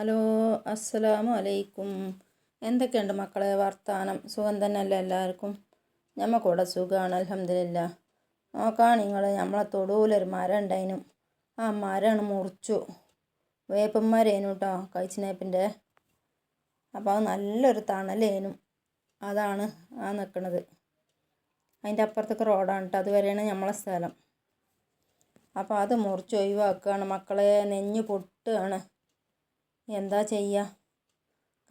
Hello അസ്സലാമു അലൈക്കും എന്തൊക്കെയുണ്ട് മക്കളെ വർത്താനം? സുഖം തന്നെയല്ല എല്ലാവർക്കും? ഞമ്മക്കൂടെ സുഖമാണ് അലഹമില്ല നോക്കാം നിങ്ങൾ നമ്മളെ തൊടുവിലൊരു മരം ഉണ്ടായിനു ആ മരമാണ് മുറിച്ചു. വേപ്പന്മാരേനു മരേനു കേട്ടോ കഴിച്ചിനേപ്പിന്റെ. അപ്പോൾ അത് നല്ലൊരു തണലേനും. അതാണ് ആ നിൽക്കുന്നത് അതിന്റെ അപ്പുറത്തേക്ക് റോഡാണ് കേട്ടോ അതുവരെയാണ് നമ്മളെ സ്ഥലം. അപ്പോൾ അത് മുറിച്ച് ഒഴിവാക്കുകയാണ്. മക്കളെ നെഞ്ഞ് പൊട്ടുകയാണ്. എന്താ ചെയ്യുക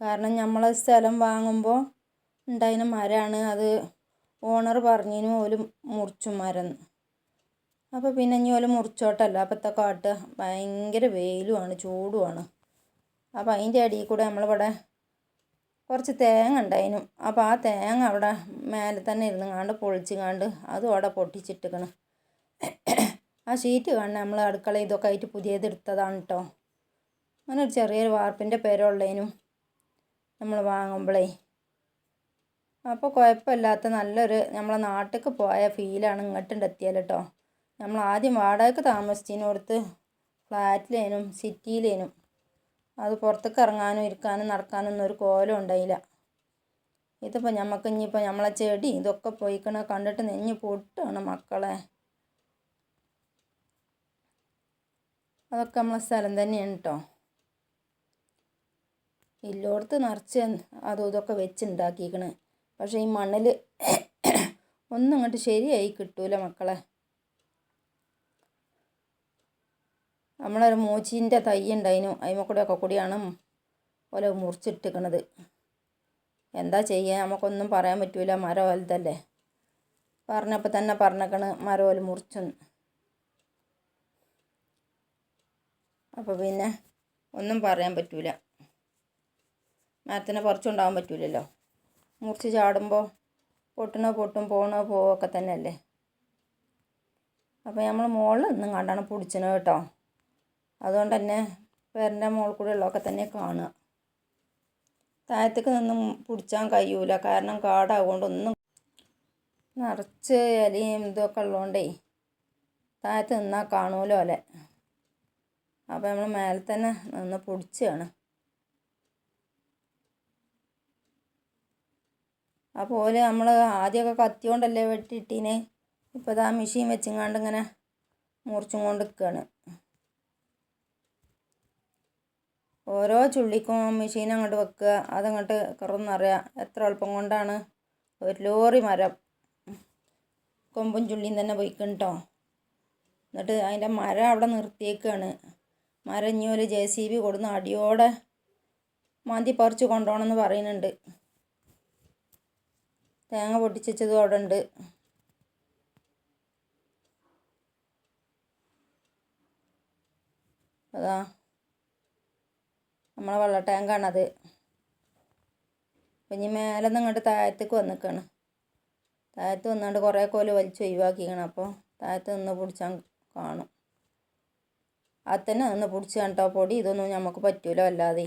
കാരണം നമ്മൾ സ്ഥലം വാങ്ങുമ്പോൾ ഉണ്ടായിരുന്ന മരമാണ് അത് ഓണർ പറഞ്ഞിനു ഓൽ മുറിച്ചു മരം. അപ്പോൾ പിന്നെ ഇനി ഓൽ മുറിച്ചോട്ടല്ല. അപ്പോഴത്തെ കാട്ട് ഭയങ്കര വെയിലുമാണ് ചൂടുമാണ് അപ്പോൾ അതിന്റെ അടിയിൽ കൂടെ നമ്മളിവിടെ കുറച്ച് തേങ്ങ ഉണ്ടായിനു. അപ്പോൾ ആ തേങ്ങ അവിടെ മേലെ തന്നെ ഇരുന്ന് കണ്ട് പൊളിച്ചുകാണ്ട് അതും അവിടെ പൊട്ടിച്ചിട്ടിക്കണ്. ആ ഷീറ്റ് കാണുന്ന നമ്മൾ അടുക്കള ഇതൊക്കെ ആയിട്ട് പുതിയത് എടുത്തതാണ് കേട്ടോ അങ്ങനെ ഒരു ചെറിയൊരു വാർപ്പിന്റെ പേരുള്ളതിനും നമ്മൾ വാങ്ങുമ്പോഴേ അപ്പോൾ കുഴപ്പമില്ലാത്ത നല്ലൊരു നമ്മളെ നാട്ടിലേക്ക് പോയ ഫീലാണ് ഇങ്ങോട്ടുണ്ട് എത്തിയാൽ കേട്ടോ നമ്മൾ ആദ്യം വാടകയ്ക്ക് താമസിച്ചതിനോടത്ത് ഫ്ലാറ്റിലേനും സിറ്റിയിലേനും അത് പുറത്തേക്ക് ഇറങ്ങാനും ഇരിക്കാനും നടക്കാനൊന്നും ഒരു കോലം ഉണ്ടായില്ല. ഇതിപ്പോൾ നമുക്ക് ഇനിയിപ്പോൾ നമ്മളെ ചെടി ഇതൊക്കെ പോയിക്കണ കണ്ടിട്ട് നെഞ്ഞ് പൊട്ടാണ് മക്കളെ. അതൊക്കെ നമ്മളെ സ്ഥലം തന്നെയാണ് കേട്ടോ ഇല്ലോടത്ത് നിറച്ച് അതും ഇതൊക്കെ വെച്ചുണ്ടാക്കിക്കണ്. പക്ഷേ ഈ മണ്ണിൽ ഒന്നും അങ്ങോട്ട് ശരിയായി കിട്ടൂല മക്കളെ. നമ്മളൊരു മൂച്ചീന്റെ തൈ ഉണ്ടായിനു. അതിമ കൂടെ ഒക്കെ കൂടിയാണ് ഓല മുറിച്ചിട്ടിക്കണത്. എന്താ ചെയ്യുക നമുക്കൊന്നും പറയാൻ പറ്റൂല. മരം വലുതല്ലേ പറഞ്ഞപ്പോൾ തന്നെ പറഞ്ഞേക്കണ് മരം ഓല മുറിച്ചെന്ന് അപ്പോൾ പിന്നെ ഒന്നും പറയാൻ പറ്റൂല. മരത്തിനെ പറിച്ചുണ്ടാകാൻ പറ്റൂലല്ലോ. മുറിച്ച് ചാടുമ്പോൾ പൊട്ടണോ പൊട്ടും പോണോ പോവൊക്കെ തന്നെയല്ലേ. അപ്പോൾ നമ്മൾ മുകളിൽ ഒന്നും കണ്ടാണ് പിടിച്ചത് കേട്ടോ. അതുകൊണ്ട് തന്നെ പേരന്റെ മുകളിൽ കൂടെ ഉള്ളതൊക്കെ തന്നെ കാണുക. താഴത്തേക്ക് നിന്നും പിടിച്ചാൻ കഴിയൂല. കാരണം കാടാകൊണ്ട് ഒന്നും നിറച്ച് ഇലയും ഇതൊക്കെ ഉള്ളതുകൊണ്ടേ താഴത്ത് നിന്നാൽ കാണൂലോ അല്ലേ അപ്പോൾ നമ്മൾ മേലെ തന്നെ നിന്ന് പിടിച്ചാണ്. അപ്പോൾ ഓൽ നമ്മൾ ആദ്യമൊക്കെ കത്തി കൊണ്ടല്ലേ വെട്ടിയിട്ടീനെ? ഇപ്പോൾ ഇതാ മെഷീൻ വെച്ചിങ്ങാണ്ട് ഇങ്ങനെ മുറിച്ചും കൊണ്ട് നിൽക്കുകയാണ് ഓരോ ചുള്ളിക്കും മെഷീൻ അങ്ങോട്ട് വെക്കുക അതങ്ങോട്ട് കറന്നറിയാം എത്ര എളുപ്പം കൊണ്ടാണ്? ഒരു ലോറി മരം. കൊമ്പും ചുള്ളിയും തന്നെ പോയിക്കട്ടോ എന്നിട്ട് അതിന്റെ മരം അവിടെ നിർത്തിയേക്കാണ്. മരം ജെ സി ബി കൊടുന്ന് അടിയോടെ മാന്തി പറിച്ച് കൊണ്ടുപോകണമെന്ന് പറയുന്നുണ്ട്. തേങ്ങ പൊട്ടിച്ചതും അവിടെ ഉണ്ട് അതാ. നമ്മളെ വെള്ള ടാങ്കാണത്. ഇനി മേലെ നിന്ന് ഇങ്ങോട്ട് താഴത്തേക്ക് വന്നിക്കാണ്. താഴത്ത് വന്നാണ്ട് കുറേ കോൽ വലിച്ച് ഒഴിവാക്കിക്കണം. അപ്പോൾ താഴത്ത് നിന്ന് പിടിച്ചാൽ കാണും. അത് തന്നെ നിന്ന് പിടിച്ച് കണ്ടോ പൊടി. ഇതൊന്നും നമുക്ക് പറ്റൂല വല്ലാതെ.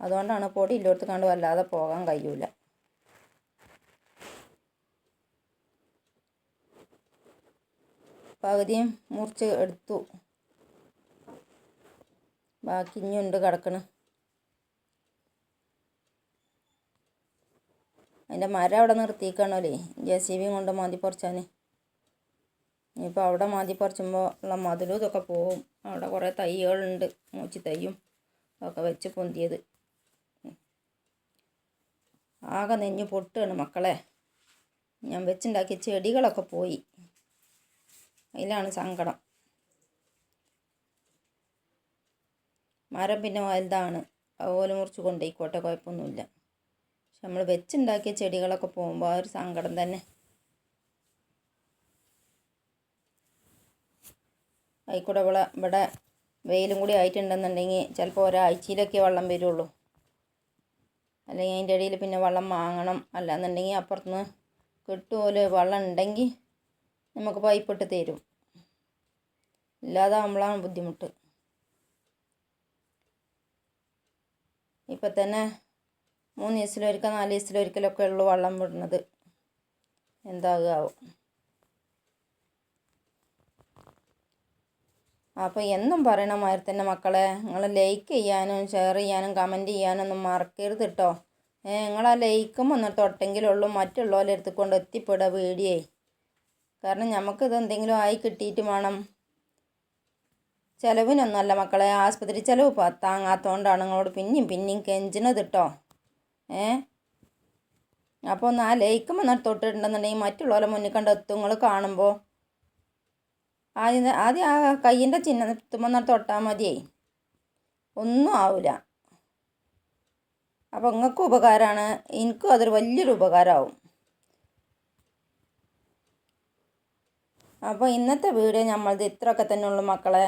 അതുകൊണ്ടാണ് പൊടി ഇല്ലോടത്ത് കണ്ട് വല്ലാതെ പോകാൻ കഴിയൂല. പകുതിയും മുറിച്ച് എടുത്തു. ബാക്കി ഇനിയുണ്ട് കിടക്കണ്. അതിന്റെ മരം അവിടെ നിർത്തിയിക്കണല്ലേ ജെ സി ബി കൊണ്ട് മാതി പറിച്ചാൽ ഇനിയിപ്പോൾ അവിടെ മാതി പറിച്ചുമ്പോൾ ഉള്ള മതിലും ഇതൊക്കെ പോവും. അവിടെ കുറേ തൈകളുണ്ട്. മൂച്ചി തൈയും ഒക്കെ വെച്ച് പൊന്തിയത്. ആകെ നെഞ്ഞ് പൊട്ടുകയാണ് മക്കളെ. ഞാൻ വെച്ചുണ്ടാക്കിയ ചെടികളൊക്കെ പോയി. അതിലാണ് സങ്കടം. മരം പിന്നെ വലുതാണ്. അതുപോലെ മുറിച്ച് കൊണ്ടുപോയിക്കോട്ടെ കുഴപ്പമൊന്നുമില്ല. പക്ഷെ നമ്മൾ വെച്ചുണ്ടാക്കിയ ചെടികളൊക്കെ പോകുമ്പോൾ ആ ഒരു സങ്കടം തന്നെ. ആയിക്കൂടെ ഇവിടെ ഇവിടെ വെയിലും കൂടി ആയിട്ടുണ്ടെന്നുണ്ടെങ്കിൽ ചിലപ്പോൾ ഒരാഴ്ചയിലൊക്കെ വെള്ളം വരുള്ളൂ. അല്ലെങ്കിൽ അതിന്റെ ഇടയിൽ പിന്നെ വെള്ളം വാങ്ങണം അല്ലാന്നുണ്ടെങ്കിൽ അപ്പുറത്തുനിന്ന് കിട്ടുമല്ലോ വെള്ളം ഉണ്ടെങ്കിൽ നമുക്ക് പൈപ്പ് ഇട്ട് തരും. ഇല്ലാതാകുമ്പോഴാണ് ബുദ്ധിമുട്ട്. ഇപ്പം തന്നെ മൂന്ന് ദിവസത്തിലൊരിക്കൽ നാല് ദിവസത്തിലൊരിക്കലൊക്കെ ഉള്ളു വെള്ളം വിടുന്നത്. എന്താകാവും. അപ്പോൾ എന്നും പറയണ മാതിരി തന്നെ മക്കളെ നിങ്ങൾ ലൈക്ക് ചെയ്യാനും ഷെയർ ചെയ്യാനും കമന്റ് ചെയ്യാനും ഒന്നും മറക്കരുത് കേട്ടോ നിങ്ങൾ ആ ലൈക്കും ഒന്ന് തൊട്ടെങ്കിലുള്ളൂ മറ്റുള്ളവരെ അടുത്ത് എത്തിപ്പെടുക വീഡിയോയെ കാരണം നമുക്കിത് എന്തെങ്കിലും ആയി കിട്ടിയിട്ട് വേണം. ചിലവിനൊന്നുമല്ല മക്കളെ. ആസ്പത്രി ചിലവ് താങ്ങാത്തോണ്ടാണ് നിങ്ങളോട് പിന്നെയും പിന്നെയും കെഞ്ചിനത് കേട്ടോ ഏ? അപ്പോൾ ഒന്ന് ആ ഒന്ന് തൊട്ടിട്ടുണ്ടെന്നുണ്ടെങ്കിൽ മറ്റുള്ളവരെ മുന്നിൽ കണ്ട് എത്തും. നിങ്ങൾ കാണുമ്പോൾ ആദ്യം ആദ്യം ആ കയ്യിന്റെ ചിഹ്നം എത്തുമ്പോൾ തൊട്ടാൽ മതിയേ. ഒന്നും ആവില്ല അപ്പോൾ നിങ്ങൾക്ക് ഉപകാരമാണ് എനിക്കും അതൊരു വലിയൊരു ഉപകാരമാവും അപ്പോൾ ഇന്നത്തെ വീഡിയോ നമ്മളത് ഇത്രയൊക്കെ തന്നെ ഉള്ളു മക്കളെ.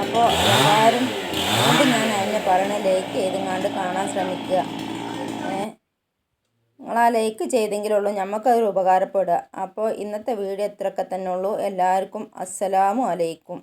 അപ്പോൾ എല്ലാവരും അത് ഞാൻ അതിനെ പറയണ ലൈക്ക് ചെയ്തുകൊണ്ട് കാണാൻ ശ്രമിക്കുക. നിങ്ങൾ ആ ലൈക്ക് ചെയ്തെങ്കിലുള്ളൂ നമുക്കതൊരു ഉപകാരപ്പെടുക. അപ്പോൾ ഇന്നത്തെ വീഡിയോ ഇത്രയൊക്കെ തന്നെ ഉള്ളൂ. എല്ലാവർക്കും അസ്സലാമു അലൈക്കും.